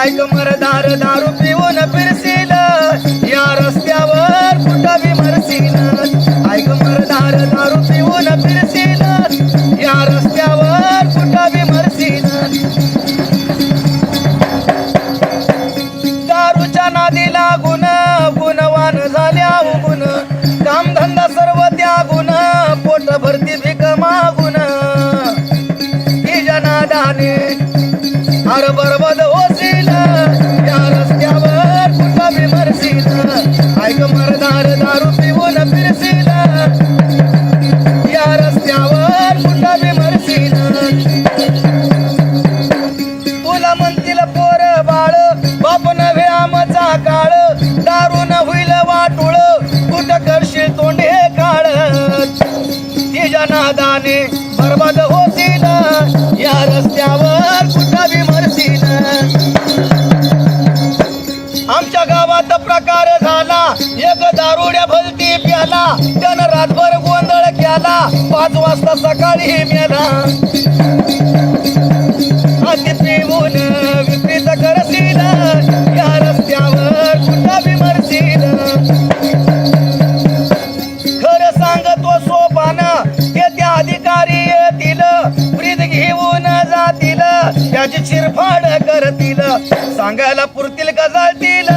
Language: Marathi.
ऐक मरदार दारू पिऊन फिरशील या रस्त्यावर कुठं बी मरशील ऐक मरदार दारू पिऊन फिरशील या रस्त्यावर कुठं बी मरशील दारूच्या नादी लागून गुणवान झाल्या गुण कामधंदा सर्व त्यागून पोट भरती भीक मागून. मारून होईल वाटुळ. कुठ करशील तोंड हे काळ? तिच्या नादाने बरबाद होतील. या रस्त्यावर कुठं बी आमच्या गावात प्रकार झाला. एक दारुड्या भलती प्याला. त्यानं रातभर गोंधळ केला. पाच वाजता सकाळी मेला. सांगतो सोपान. ते त्या अधिकारी येतील. प्रीत घेऊन जातील. त्याची चिरफाड करतील. सांगायला पुरतील गजातील